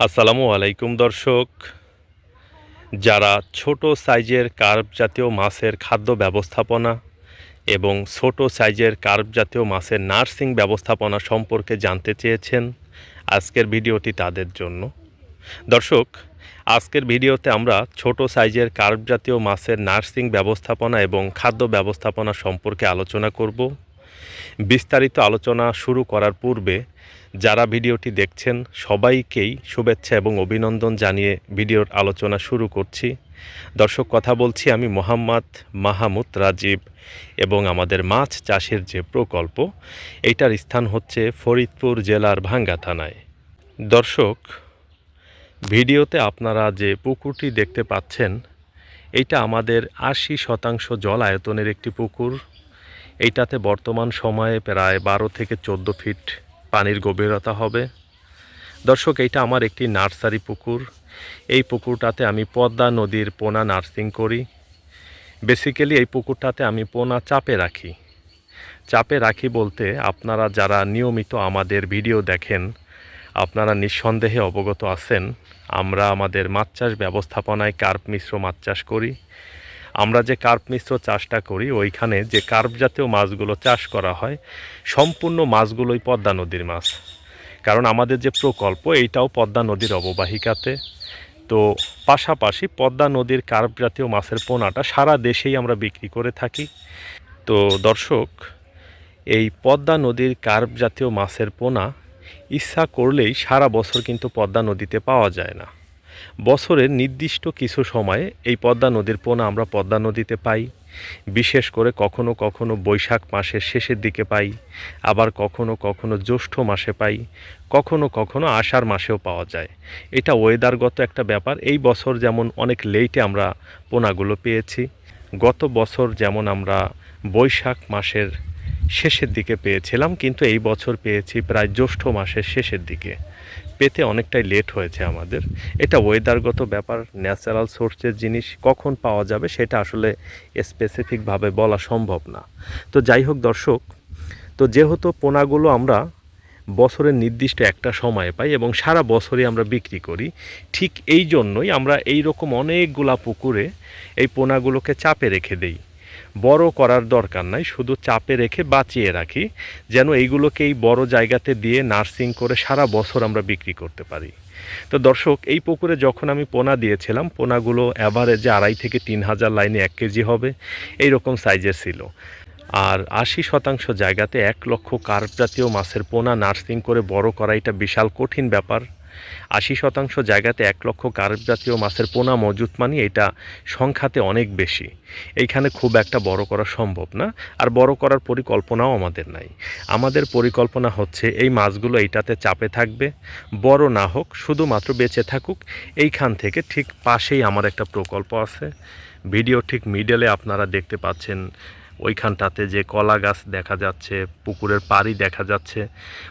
আসসালামু আলাইকুম, দর্শক। যারা ছোট সাইজের কার্প জাতীয় মাছের খাদ্য ব্যবস্থাপনা এবং ছোট সাইজের কার্প জাতীয় মাছের নার্সিং ব্যবস্থাপনা সম্পর্কে জানতে চেয়েছেন আজকের ভিডিওটি তাদের জন্য। দর্শক, আজকের ভিডিওতে আমরা ছোট সাইজের কার্প জাতীয় মাছের নার্সিং ব্যবস্থাপনা এবং খাদ্য ব্যবস্থাপনা সম্পর্কে আলোচনা করব। বিস্তারিত আলোচনা শুরু করার পূর্বে যারা ভিডিওটি দেখছেন, সবাইকেই শুভেচ্ছা এবং অভিনন্দন জানিয়ে ভিডিওর আলোচনা শুরু করছি। দর্শক, কথা বলছি আমি মোহাম্মদ মাহমুদ রাজীব এবং আমাদের মাছ চাষের যে প্রকল্প, এইটার স্থান হচ্ছে ফরিদপুর জেলার ভাঙ্গা থানায়। দর্শক, ভিডিওতে আপনারা যে পুকুরটি দেখতে পাচ্ছেন এটা আমাদের আশি শতাংশ জল আয়তনের একটি পুকুর। এইটাতে বর্তমান সময়ে প্রায় বারো থেকে চোদ্দ ফিট পানির গভীরতা হবে। দর্শক, এইটা আমার একটি নার্সারি পুকুর। এই পুকুরটাতে আমি পদ্মা নদীর পোনা নার্সিং করি। বেসিক্যালি এই পুকুরটাতে আমি পোনা চাপে রাখি। চাপে রাখি বলতে আপনারা যারা নিয়মিত আমাদের ভিডিও দেখেন, আপনারা নিঃসন্দেহে অবগত আছেন, আমরা আমাদের মাছ চাষ ব্যবস্থাপনায় কার্প মিশ্র মাছ চাষ করি। আমরা যে কার্প মিশ্র চাষটা করি, ওইখানে যে কার্প জাতীয় মাছগুলো চাষ করা হয়, সম্পূর্ণ মাছগুলোই পদ্মা নদীর মাছ। কারণ আমাদের যে প্রকল্প, এইটাও পদ্মা নদীর অববাহিকাতে। তো পাশাপাশি পদ্মা নদীর কার্প জাতীয় মাছের পোনাটা সারা দেশেই আমরা বিক্রি করে থাকি। তো দর্শক, এই পদ্মা নদীর কার্প জাতীয় মাছের পোনা ইচ্ছা করলেই সারা বছর কিন্তু পদ্মা নদীতে পাওয়া যায় না। বছরের নির্দিষ্ট কিছু সময়ে এই পদ্মা নদীর পোনা আমরা পদ্মা নদীতে পাই। বিশেষ করে কখনো কখনো বৈশাখ মাসের শেষের দিকে পাই, আবার কখনো কখনো জ্যৈষ্ঠ মাসে পাই, কখনো কখনো আষাঢ় মাসেও পাওয়া যায়। এটা ওয়েদারগত একটা ব্যাপার। এই বছর যেমন অনেক লেটে আমরা পোনাগুলো পেয়েছি, গত বছর যেমন আমরা বৈশাখ মাসের শেষের দিকে পেয়েছিলাম, কিন্তু এই বছর পেয়েছি প্রায় জ্যৈষ্ঠ মাসের শেষের দিকে। পেতে অনেকটাই লেট হয়েছে আমাদের। এটা ওয়েদারগত ব্যাপার ন্যাচারাল সোর্সের জিনিস কখন পাওয়া যাবে সেটা আসলে স্পেসিফিকভাবে বলা সম্ভব না। তো যাই হোক দর্শক, তো যেহেতু পোনাগুলো আমরা বছরের নির্দিষ্ট একটা সময়ে পাই এবং সারা বছরই আমরা বিক্রি করি, ঠিক এই জন্যই আমরা এই রকম অনেকগুলা পুকুরে এই পোনাগুলোকে চাপে রেখে দেই। বড় করার দরকার নাই, শুধু চাপে রেখে বাঁচিয়ে রাখি, যেন এইগুলোকে এই বড় জায়গাতে দিয়ে নার্সিং করে সারা বছর আমরা বিক্রি করতে পারি। তো দর্শক, এই পুকুরে যখন আমি পোনা দিয়েছিলাম, পোনাগুলো অ্যাভারেজে আড়াই থেকে তিন হাজার লাইনে এক কেজি হবে এই রকম সাইজের ছিল। আর আশি শতাংশ জায়গাতে এক লক্ষ কার্প জাতীয় মাছের পোনা নার্সিং করে বড় করা এটা বিশাল কঠিন ব্যাপার। আশি শতাংশ জায়গাতে এক লক্ষ কার্প জাতীয় মাছের পোনা মজুত মানে এটা সংখ্যাতে অনেক বেশি। এইখানে খুব একটা বড় করা সম্ভব না, আর বড় করার পরিকল্পনাও আমাদের নাই। আমাদের পরিকল্পনা হচ্ছে এই মাছগুলো এইটাতে চাপে থাকবে, বড় না হোক, শুধুমাত্র বেঁচে থাকুক, এইখান থেকে ঠিক পাশেই আমার একটা প্রকল্প আছে। ভিডিও ঠিক মিডলে আপনারা দেখতে পাচ্ছেন ওইখানটাতে যে কলা গাছ দেখা যাচ্ছে, পুকুরের পাড়ি দেখা যাচ্ছে,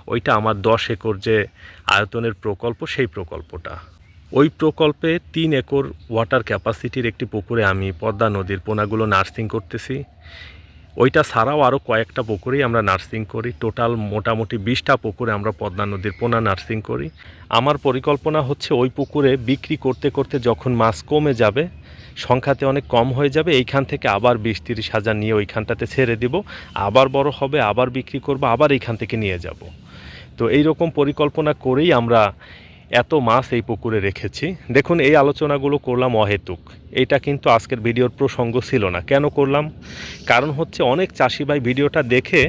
ওইটা আমার দশ একর যে আয়তনের প্রকল্প, সেই প্রকল্পটা। ওই প্রকল্পে তিন একর ওয়াটার ক্যাপাসিটির একটি পুকুরে আমি পদ্মা নদীর পোনাগুলো নার্সিং করতেছি। ওইটা ছাড়াও আরও কয়েকটা পুকুরেই আমরা নার্সিং করি। টোটাল মোটামুটি বিশটা পুকুরে আমরা পদ্মা নদীর পোনা নার্সিং করি। আমার পরিকল্পনা হচ্ছে ওই পুকুরে বিক্রি করতে করতে যখন মাছ কমে যাবে সংখ্যাতে অনেক কম হয়ে যাবে, এইখান থেকে আবার বিশ তিরিশ হাজার নিয়ে ওইখানটাতে ছেড়ে দিব, আবার বড় হবে, আবার বিক্রি করব, আবার এইখান থেকে নিয়ে যাব। তো এই রকম পরিকল্পনা করেই আমরা এত মাছ এই পুকুরে রেখেছি। দেখুন, এই আলোচনাগুলো করলাম অহেতুক। এইটা কিন্তু আজকের ভিডিওর প্রসঙ্গ ছিল না। কেন করলাম? কারণ হচ্ছে অনেক চাষি ভাই ভিডিওটা দেখে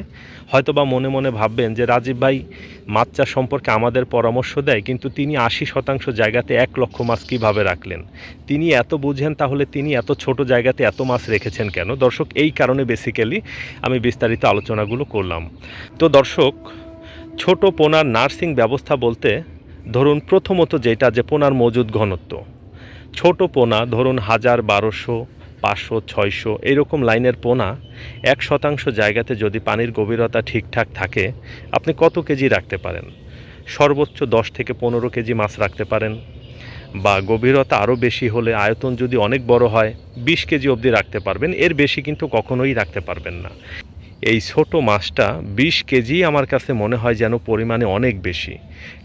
হয়তো বা মনে মনে ভাববেন যে রাজীব ভাই মাছ চাষ সম্পর্কে আমাদের পরামর্শ দেয়, কিন্তু তিনি আশি শতাংশ জায়গাতে এক লক্ষ মাছ কীভাবে রাখলেন? তিনি এত বুঝেন, তাহলে তিনি এত ছোট জায়গাতে এত মাছ রেখেছেন কেন? দর্শক, এই কারণে বেসিক্যালি আমি বিস্তারিত আলোচনাগুলো করলাম। তো দর্শক, ছোট পোনার নার্সিং ব্যবস্থা বলতে ধরুন প্রথমত যেটা যে পোনার মজুদ ঘনত্ব। ছোট পোনা ধরুন হাজার বারোশো, পাঁচশো, ছয়শো, এরকম লাইনের পোনা এক শতাংশ জায়গাতে যদি পানির গভীরতা ঠিকঠাক থাকে, আপনি কত কেজি রাখতে পারেন? সর্বোচ্চ দশ থেকে পনেরো কেজি মাছ রাখতে পারেন। বা গভীরতা আরও বেশি হলে আয়তন যদি অনেক বড় হয়, বিশ কেজি অবধি রাখতে পারবেন। এর বেশি কিন্তু কখনোই রাখতে পারবেন না। এই ছোট মাছটা বিশ কেজি আমার কাছে মনে হয় যেন পরিমাণে অনেক বেশি।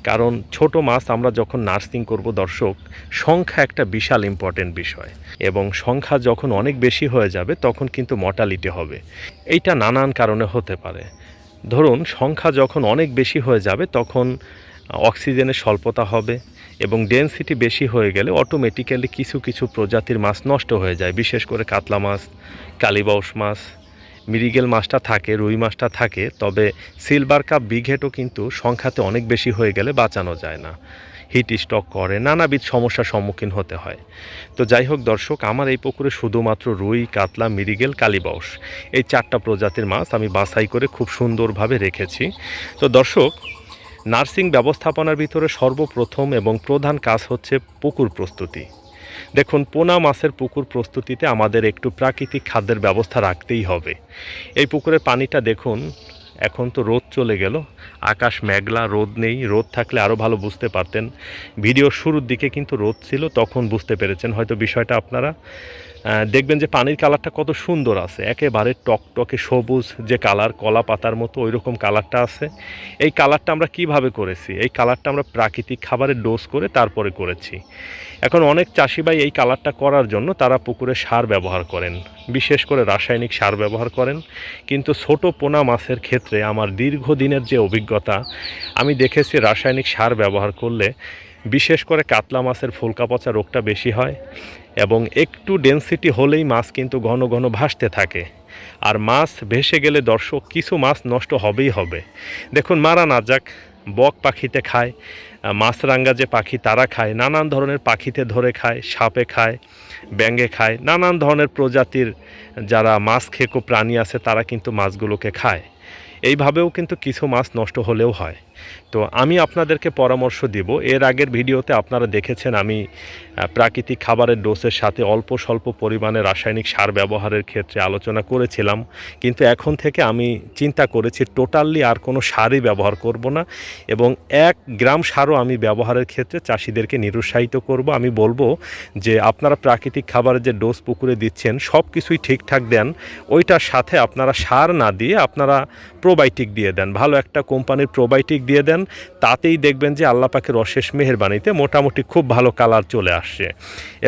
কারণ ছোট মাছ আমরা যখন নার্সিং করব দর্শক, সংখ্যা একটা বিশাল ইম্পর্টেন্ট বিষয়। এবং সংখ্যা যখন অনেক বেশি হয়ে যাবে, তখন কিন্তু মর্টালিটি হবে। এইটা নানান কারণে হতে পারে। ধরুন, সংখ্যা যখন অনেক বেশি হয়ে যাবে, তখন অক্সিজেনের স্বল্পতা হবে এবং ডেনসিটি বেশি হয়ে গেলে অটোমেটিক্যালি কিছু কিছু প্রজাতির মাছ নষ্ট হয়ে যায়। বিশেষ করে কাতলা মাছ, কালিবাউস মাছ মিরিগেল মাছটা থাকে, রুই মাছটা থাকে, তবে সিলভার কাপ বিঘেটও কিন্তু সংখ্যাতে অনেক বেশি হয়ে গেলে বাঁচানো যায় না। হিট স্টক করে, নানাবিধ সমস্যার সম্মুখীন হতে হয়। তো যাই হোক দর্শক, আমার এই পুকুরে শুধুমাত্র রুই, কাতলা, মিরিগেল কালিবাউস এই চারটা প্রজাতির মাছ আমি বাছাই করে খুব সুন্দরভাবে রেখেছি। তো দর্শক, নার্সিং ব্যবস্থাপনার ভিতরে সর্বপ্রথম এবং প্রধান কাজ হচ্ছে পুকুর প্রস্তুতি। দেখুন, পোনা মাছের পুকুর প্রস্তুতিতে আমাদের একটু প্রাকৃতিক খাদ্যের ব্যবস্থা রাখতেই হবে। এই পুকুরের পানিটা দেখুন, এখন তো রোদ চলে গেল, আকাশ মেঘলা, রোদ নেই, রোদ থাকলে আরও ভালো বুঝতে পারতেন। ভিডিও শুরুর দিকে কিন্তু রোদ ছিল, তখন বুঝতে পেরেছেন হয়তো বিষয়টা আপনারা। দেখবেন যে পানির কালারটা কত সুন্দর আছে। একেবারে টকটকে সবুজ যে কালার, কলা পাতার মতো ওই রকম কালারটা আছে। এই কালারটা আমরা কীভাবে করেছি? এই কালারটা আমরা প্রাকৃতিক খাবারের ডোজ করে তারপরে করেছি। এখন অনেক চাষি ভাই এই কালারটা করার জন্য তারা পুকুরে সার ব্যবহার করেন। বিশেষ করে রাসায়নিক সার ব্যবহার করেন। কিন্তু ছোট পোনা মাছের ক্ষেত্রে আমার দীর্ঘদিনের যে অভিজ্ঞতা, আমি দেখেছি রাসায়নিক সার ব্যবহার করলে বিশেষ করে কাতলা মাছের ফুলকা পচা রোগটা বেশি হয়। এবং একটু ডেনসিটি হলেই মাছ কিন্তু ঘন ঘন ভাসতে থাকে। আর মাছ ভেসে গেলে দর্শক, কিছু মাছ নষ্ট হবেই হবে। দেখুন, মারা না যাক, বক পাখিতে খায়, মাছরাঙ্গা যে পাখি তারা খায়, নানান ধরনের পাখিতে ধরে খায়, সাপে খায়, ব্যাঙে খায়, নানান ধরনের প্রজাতির যারা মাছ খেকো প্রাণী আছে, তারা কিন্তু মাছগুলোকে খায়। এইভাবেও কিন্তু কিছু মাছ নষ্ট হলেও হয়। তো আমি আপনাদেরকে পরামর্শ দিব। এর আগের ভিডিওতে আপনারা দেখেছেন আমি প্রাকৃতিক খাবারের ডোসের সাথে অল্প স্বল্প পরিমাণে রাসায়নিক সার ব্যবহারের ক্ষেত্রে আলোচনা করেছিলাম। কিন্তু এখন থেকে আমি চিন্তা করেছি টোটালি আর কোনো সারই ব্যবহার করব না এবং এক গ্রাম সারও আমি ব্যবহারের ক্ষেত্রে চাষিদেরকে নিরুৎসাহিত করব। আমি বলব যে আপনারা প্রাকৃতিক খাবারের যে ডোজ পুকুরে দিচ্ছেন সব কিছুই ঠিকঠাক দেন। ওইটার সাথে আপনারা সার না দিয়ে আপনারা প্রোবায়োটিক দিয়ে দেন। ভালো একটা কোম্পানির প্রোবায়োটিক দিয়ে দেন, তাতেই দেখবেন যে আল্লাহ পাকের অশেষ মেহেরবানিতে মোটামুটি খুব ভালো কালার চলে আসছে।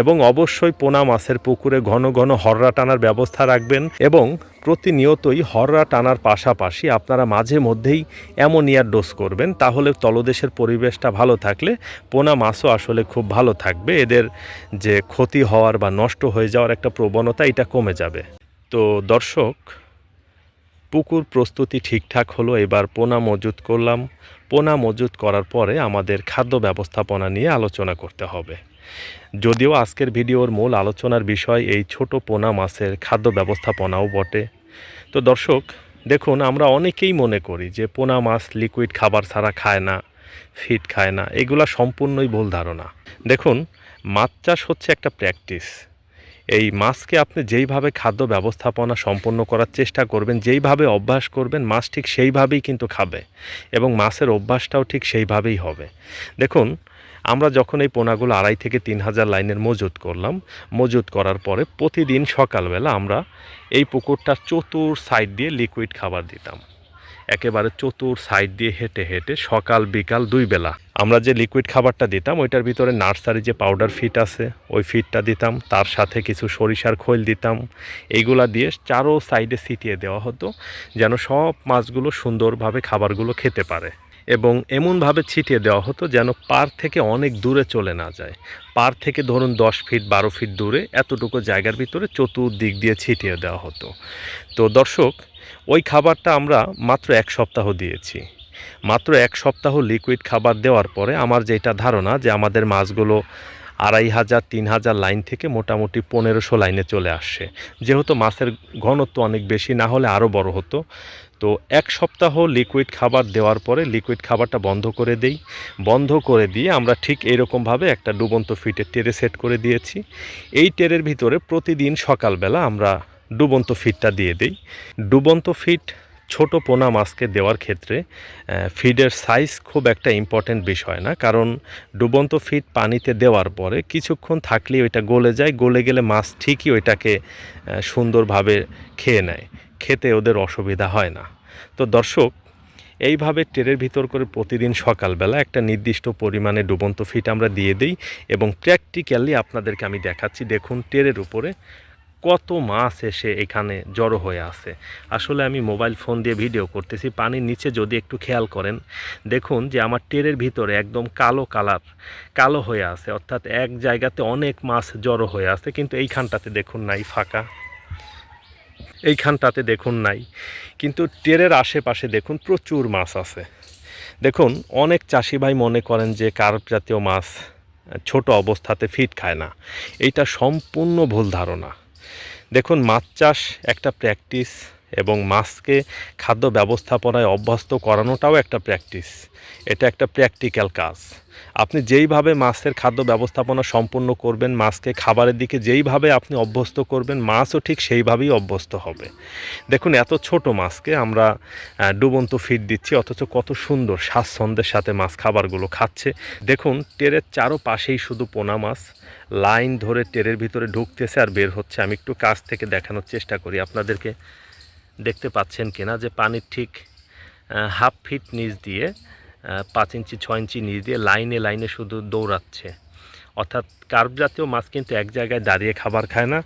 এবং অবশ্যই পোনা মাছের পুকুরে ঘন ঘন হররা টানার ব্যবস্থা রাখবেন এবং প্রতিনিয়তই হররা টানার পাশাপাশি আপনারা মাঝে মধ্যেই অ্যামোনিয়ার ডোজ করবেন, তাহলে তলদেশের পরিবেশটা ভালো থাকলে পোনা মাছও আসলে খুব ভালো থাকবে। এদের যে ক্ষতি হওয়ার বা নষ্ট হয়ে যাওয়ার একটা প্রবণতা এটা কমে যাবে। তো দর্শক পুকুর প্রস্তুতি ঠিকঠাক হলো, এবার পোনা মজুত করলাম। পোনা মজুত করার পরে আমাদের খাদ্য ব্যবস্থাপনা নিয়ে আলোচনা করতে হবে। যদিও আজকের ভিডিওর মূল আলোচনার বিষয় এই ছোট পোনা মাছের খাদ্য ব্যবস্থাপনাও বটে। তো দর্শক, দেখুন, আমরা অনেকেই মনে করি যে পোনা মাছ লিকুইড খাবার ছাড়া খায় না ফিট খায় না, এগুলা সম্পূর্ণই ভুল ধারণা। দেখুন, মাছ চাষ হচ্ছে একটা প্র্যাকটিস। এই মাছকে আপনি যেইভাবে খাদ্য ব্যবস্থাপনা সম্পন্ন করার চেষ্টা করবেন, যেইভাবে অভ্যাস করবেন, মাছ ঠিক সেইভাবেই কিন্তু খাবে এবং মাছের অভ্যাসটাও ঠিক সেইভাবেই হবে। দেখুন, আমরা যখন এই পোনাগুলো আড়াই থেকে তিন হাজার লাইনের মজুত করলাম, মজুত করার পরে প্রতিদিন সকালবেলা আমরা এই পুকুরটার চতুর সাইড দিয়ে লিকুইড খাবার দিতাম। একেবারে চতুর সাইড দিয়ে হেঁটে হেঁটে সকাল বিকাল দুই বেলা। আমরা যে লিকুইড খাবারটা দিতাম, ওইটার ভিতরে নার্সারি যে পাউডার ফিট আছে, ওই ফিটটা দিতাম। তার সাথে কিছু সরিষার খৈল দিতাম। এইগুলা দিয়ে চারো সাইডে ছিটিয়ে দেওয়া হতো, যেন সব মাছগুলো সুন্দরভাবে খাবারগুলো খেতে পারে। এবং এমনভাবে ছিটিয়ে দেওয়া হতো যেন পার থেকে অনেক দূরে চলে না যায়। পার থেকে ধরুন দশ ফিট, বারো ফিট দূরে এতটুকু জায়গার ভিতরে চতুর্দিক দিয়ে ছিটিয়ে দেওয়া হতো। তো দর্শক, ওই খাবারটা আমরা মাত্র এক সপ্তাহ দিয়েছি। মাত্র এক সপ্তাহ লিকুইড খাবার দেওয়ার পরে আমার যেটা ধারণা যে আমাদের মাছগুলো আড়াই হাজার, তিন হাজার লাইন থেকে মোটামুটি পনেরোশো লাইনে চলে আসছে। যেহেতু মাছের ঘনত্ব অনেক বেশি, না হলে আরও বড় হতো। তো এক সপ্তাহ লিকুইড খাবার দেওয়ার পরে লিকুইড খাবারটা বন্ধ করে দেই। বন্ধ করে দিয়ে আমরা ঠিক এরকমভাবে একটা ডুবন্ত ফিটের টেরে সেট করে দিয়েছি। এই টেরের ভিতরে প্রতিদিন সকালবেলা আমরা ডুবন্ত ফিটটা দিয়ে দিই। ডুবন্ত ফিট ছোট পোনা মাছকে দেওয়ার ক্ষেত্রে ফিডের সাইজ খুব একটা ইম্পর্ট্যান্ট বিষয় না, কারণ ডুবন্ত ফিড পানিতে দেওয়ার পরে কিছুক্ষণ থাকলেই ওইটা গলে যায়, গলে গেলে মাছ ঠিকই ওইটাকে সুন্দরভাবে খেয়ে নেয়। খেতে ওদের অসুবিধা হয় না। তো দর্শক, এইভাবে ট্রেনের ভিতর করে প্রতিদিন সকালবেলা একটা নির্দিষ্ট পরিমাণে ডুবন্ত ফিট আমরা দিয়ে দিই এবং প্র্যাকটিক্যালি আপনাদেরকে আমি দেখাচ্ছি, দেখুন ট্রেনের উপরে কত মাছ এসে এখানে জড়ো হয়ে আছে। আসলে আমি মোবাইল ফোন দিয়ে ভিডিও করতেছি, পানির নিচে যদি একটু খেয়াল করেন, দেখুন যে আমার টেরের ভিতরে একদম কালো কালার, কালো হয়ে আছে। অর্থাৎ এক জায়গাতে অনেক মাছ জড়ো হয়ে আছে, কিন্তু এইখানটাতে দেখুন নাই, ফাঁকা। এইখানটাতে দেখুন নাই। কিন্তু টেরের আশেপাশে দেখুন প্রচুর মাছ আছে। দেখুন, অনেক চাষি ভাই মনে করেন যে কার্প জাতীয় মাছ ছোট অবস্থাতে ফিট খায় না। এইটা সম্পূর্ণ ভুল ধারণা। দেখুন, মাছ চাষ একটা প্র্যাকটিস। এবং মাছকে খাদ্য ব্যবস্থাপনায় অভ্যস্ত করানোটাও একটা প্র্যাকটিস এটা একটা প্র্যাকটিক্যাল কাজ। আপনি যেইভাবে মাছের খাদ্য ব্যবস্থাপনা সম্পূর্ণ করবেন, মাছকে খাবারের দিকে যেইভাবে আপনি অভ্যস্ত করবেন, মাছও ঠিক সেইভাবেই অভ্যস্ত হবে। দেখুন, এত ছোট মাছকে আমরা ডুবন্ত ফিড দিচ্ছি, অথচ কত সুন্দর স্বাচ্ছন্দ্যের সাথে মাছ খাবারগুলো খাচ্ছে। দেখুন, টেরের চারোপাশেই শুধু পোনা মাছ, লাইন ধরে টেরের ভিতরে ঢুকতেছে আর বের হচ্ছে। আমি একটু কাছ থেকে দেখানোর চেষ্টা করি আপনাদেরকে। দেখতে পাচ্ছেন কিনা যে পানির ঠিক হাফ ফিট নিচ দিয়ে পাঁচ ইঞ্চি ছ ইঞ্চি নিচ দিয়ে লাইনে লাইনে শুধু দৌড়াচ্ছে। অর্থাৎ কার্ভ জাতীয় মাছ কিন্তু এক জায়গায় দাঁড়িয়ে খাবার খায় না,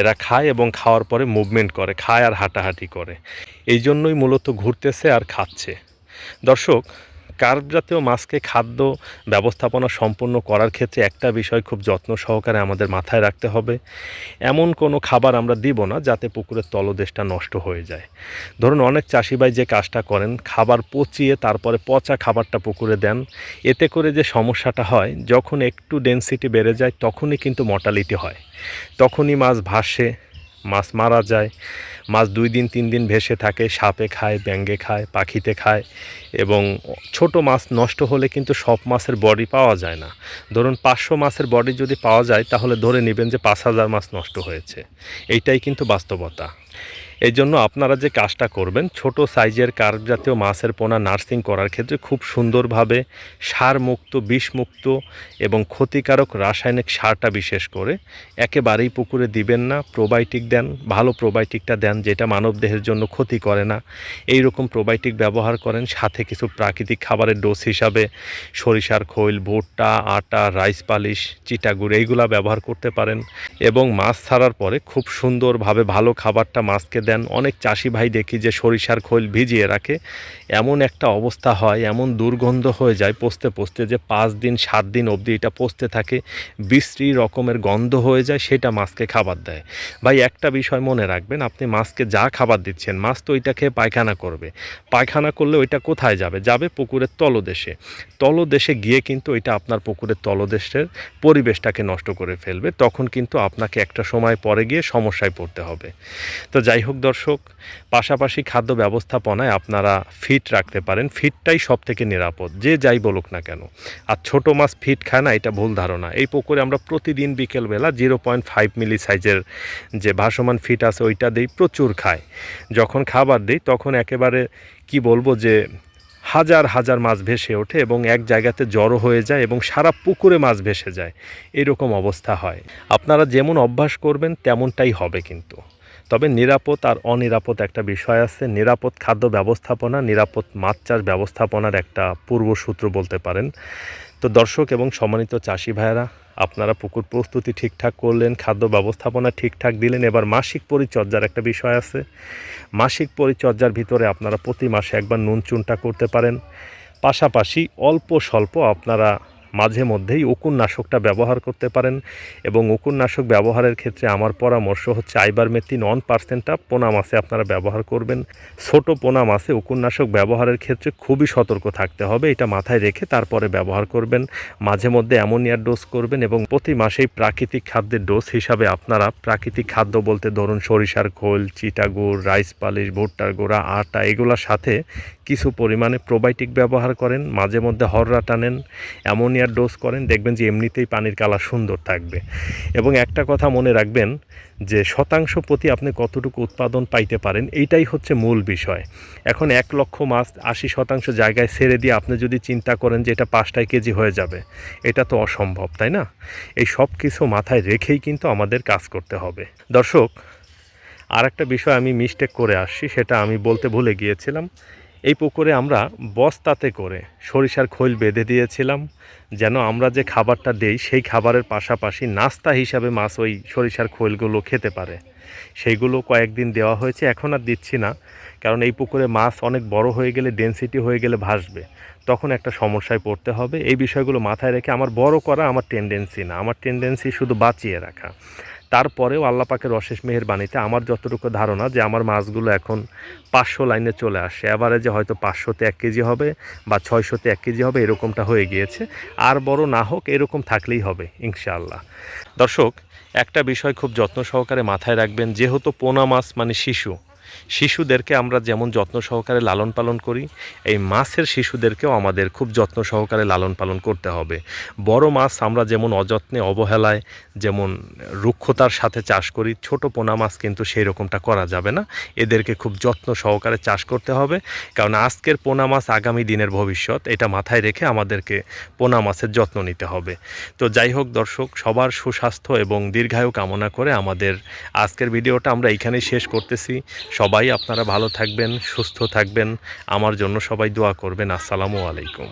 এরা খায় এবং খাওয়ার পরে মুভমেন্ট করে, খায় আর হাঁটাহাঁটি করে। এই জন্যই মূলত ঘুরতেছে আর খাচ্ছে। দর্শক কার্প জাতীয় মাছকে খাদ্য ব্যবস্থাপনা সম্পূর্ণ করার ক্ষেত্রে একটা বিষয় খুব যত্ন সহকারে আমাদের মাথায় রাখতে হবে। এমন কোনো খাবার আমরা দিব না যাতে পুকুরের তলদেশটা নষ্ট হয়ে যায়। ধরুন অনেক চাষিভাই যে কাজটা করেন, খাবার পচিয়ে তারপরে পচা খাবারটা পুকুরে দেন, এতে করে যে সমস্যাটা হয়, যখন একটু ডেন্সিটি বেড়ে যায় তখনই কিন্তু মর্টালিটি হয়। তখনই মাছ ভাসে, মাছ মারা যায় মাছ দুই দিন, তিন দিন ভেসে থাকে, সাপে খায় ব্যাঙ্গে খায়, পাখিতে খায় এবং ছোট মাছ নষ্ট হলে কিন্তু সব মাছের বডি পাওয়া যায় না। ধরুন পাঁচশো মাছের বডি যদি পাওয়া যায়, তাহলে ধরে নেবেন যে পাঁচ হাজার মাছ নষ্ট হয়েছে। এইটাই কিন্তু বাস্তবতা। এই জন্য আপনারা যে কাজটা করবেন, ছোট সাইজের কার্প জাতীয় মাছের পোনা নার্সিং করার ক্ষেত্রে খুব সুন্দরভাবে সারমুক্ত, বিষমুক্ত এবং ক্ষতিকারক রাসায়নিক সারটা বিশেষ করে একেবারেই পুকুরে দিবেন না প্রোবায়োটিক দেন, ভালো প্রোবায়োটিকটা দেন যেটা মানবদেহের জন্য ক্ষতি করে না। এই রকম প্রোবায়োটিক ব্যবহার করেন, সাথে কিছু প্রাকৃতিক খাবারের ডোজ হিসাবে সরিষার খৈল, ভুট্টা, আটা রাইস পালিশ চিটাগুড় এইগুলা ব্যবহার করতে পারেন এবং মাছ ছাড়ার পরে খুব সুন্দরভাবে ভালো খাবারটা মাছকে দেন। অনেক চাষি ভাই দেখি যে সরিষার খৈল ভিজিয়ে রাখে। এমন একটা অবস্থা হয়, এমন দুর্গন্ধ হয়ে যায় পচতে পচতে যে পাঁচ দিন, সাত দিন অবধি এটা পচতে থাকে, বিশ্রী রকমের গন্ধ হয়ে যায়, সেটা মাছকে খাবার দেয়। ভাই, একটা বিষয় মনে রাখবেন, আপনি মাছকে যা খাবার দিচ্ছেন, মাছ তো ওইটা খেয়ে পায়খানা করবে। পায়খানা করলে ওইটা কোথায় যাবে? যাবে পুকুরের তলদেশে। তলদেশে গিয়ে কিন্তু এটা আপনার পুকুরের তলদেশের পরিবেশটাকে নষ্ট করে ফেলবে, তখন কিন্তু আপনাকে একটা সময় পরে গিয়ে সমস্যায় পড়তে হবে। তো যাই হোক দর্শক, পাশাপাশি খাদ্য ব্যবস্থাপনায় আপনারা ফিট রাখতে পারেন। ফিটটাই সব থেকে নিরাপদ, যে যাই বলুক না কেন। আর ছোট মাছ ফিট খায় না, এটা ভুল ধারণা। এই পুকুরে আমরা প্রতিদিন বিকেলবেলা জিরো পয়েন্ট ফাইভ মিলি সাইজের যে ভাসমান ফিট আছে, ওইটা দিই, প্রচুর খায় যখন খাবার দিই, তখন একেবারে কি বলব যে, হাজার হাজার মাছ ভেসে ওঠে এবং এক জায়গাতে জড়ো হয়ে যায় এবং সারা পুকুরে মাছ ভেসে যায়। এরকম অবস্থা হয়। আপনারা যেমন অভ্যাস করবেন, তেমনটাই হবে কিন্তু। তবে নিরাপদ আর অনিরাপদ একটা বিষয় আছে। নিরাপদ খাদ্য ব্যবস্থাপনা, নিরাপদ মাছ চাষ ব্যবস্থাপনার একটা পূর্বসূত্র বলতে পারেন। তো দর্শক এবং সম্মানিত চাষি ভাইয়েরা, আপনারা পুকুর প্রস্তুতি ঠিকঠাক করলেন, খাদ্য ব্যবস্থাপনা ঠিকঠাক দিলেন, এবার মাসিক পরিচর্যার একটা বিষয় আছে। মাসিক পরিচর্যার ভিতরে আপনারা প্রতি মাসে একবার নুন চুনটা করতে পারেন। পাশাপাশি অল্প স্বল্প আপনারা মাঝে মধ্যেই উকুননাশকটা ব্যবহার করতে পারেন এবং উকুননাশক ব্যবহারের ক্ষেত্রে আমার পরামর্শ হচ্ছে আইবার আইবারমেথিন ওয়ান পার্সেন্টটা পোনা মাছে আপনারা ব্যবহার করবেন। ছোট পোনা মাছে উকুননাশক ব্যবহারের ক্ষেত্রে খুবই সতর্ক থাকতে হবে, এটা মাথায় রেখে তারপরে ব্যবহার করবেন। মাঝে মধ্যে অ্যামোনিয়ার ডোজ করবেন এবং প্রতি মাসেই প্রাকৃতিক খাদ্যের ডোজ হিসাবে আপনারা প্রাকৃতিক খাদ্য বলতে ধরুন সরিষার খোল চিটাগুড় রাইস পালিশ, ভুট্টার গোড়া, আটা, এগুলোর সাথে কিছু পরিমাণে প্রোবায়োটিক ব্যবহার করেন, মাঝে মধ্যে হররা টানেন। অ্যামোনিয়ার ডোজ করেন, দেখবেন যে এমনিতেই পানির কালার সুন্দর থাকবে। এবং একটা কথা মনে রাখবেন যে শতাংশ প্রতি আপনি কতটুকু উৎপাদন পাইতে পারেন, এইটাই হচ্ছে মূল বিষয়। এখন এক লক্ষ মাছ আশি শতাংশ জায়গায় ছেড়ে দিয়ে আপনি যদি চিন্তা করেন যে এটা পাঁচটায় কেজি হয়ে যাবে, এটা তো অসম্ভব, তাই না? এই সব কিছু মাথায় রেখেই কিন্তু আমাদের কাজ করতে হবে। দর্শক আর একটা বিষয় আমি মিস্টেক করে আসছি, সেটা আমি বলতে ভুলে গিয়েছিলাম। এই পুকুরে আমরা বস্তাতে করে সরিষার খৈল বেঁধে দিয়েছিলাম, যেন আমরা যে খাবারটা দেই সেই খাবারের পাশাপাশি নাস্তা হিসাবে মাছ ওই সরিষার খৈলগুলো খেতে পারে। সেইগুলো কয়েকদিন দেওয়া হয়েছে, এখন আর দিচ্ছি না, কারণ এই পুকুরে মাছ অনেক বড় হয়ে গেলে ডেনসিটি হয়ে গেলে ভাসবে। তখন একটা সমস্যায় পড়তে হবে। এই বিষয়গুলো মাথায় রেখে আমার বড় করা আমার টেন্ডেন্সি না, আমার টেন্ডেন্সি শুধু বাঁচিয়ে রাখা। তারপরেও আল্লাহ পাকের মেহের বানিতে আমার যতটুকু ধারণা যে আমার মাছগুলো এখন পাঁচশো লাইনে চলে আসে। এভারেজে হয়তো পাঁচশোতে এক কেজি হবে বা ছয়শোতে এক কেজি হবে, এরকমটা হয়ে গিয়েছে। আর বড় না হোক, এরকম থাকলেই হবে, ইনশাআল্লাহ। দর্শক, একটা বিষয় খুব যত্ন সহকারে মাথায় রাখবেন, যেহেতু পোনা মাছ মানে শিশু শিশুদেরকে আমরা যেমন যত্ন সহকারে লালন পালন করি, এই মাছের শিশুদেরকেও আমাদের খুব যত্ন সহকারে লালন পালন করতে হবে। বড় মাছ আমরা যেমন অযত্নে, অবহেলায়, যেমন রুক্ষতার সাথে চাষ করি, ছোট পোনা মাছ কিন্তু সেই রকমটা করা যাবে না। এদেরকে খুব যত্ন সহকারে চাষ করতে হবে, কারণ আজকের পোনা মাছ আগামী দিনের ভবিষ্যৎ, এটা মাথায় রেখে আমাদেরকে পোনা মাছের যত্ন নিতে হবে। তো যাই হোক দর্শক, সবার সুস্বাস্থ্য এবং দীর্ঘায়ু কামনা করে আমাদের আজকের ভিডিওটা আমরা এইখানেই শেষ করতেছি। সবাই আপনারা ভালো থাকবেন সুস্থ থাকবেন। আমার জন্য সবাই দোয়া করবেন। আসসালামু আলাইকুম।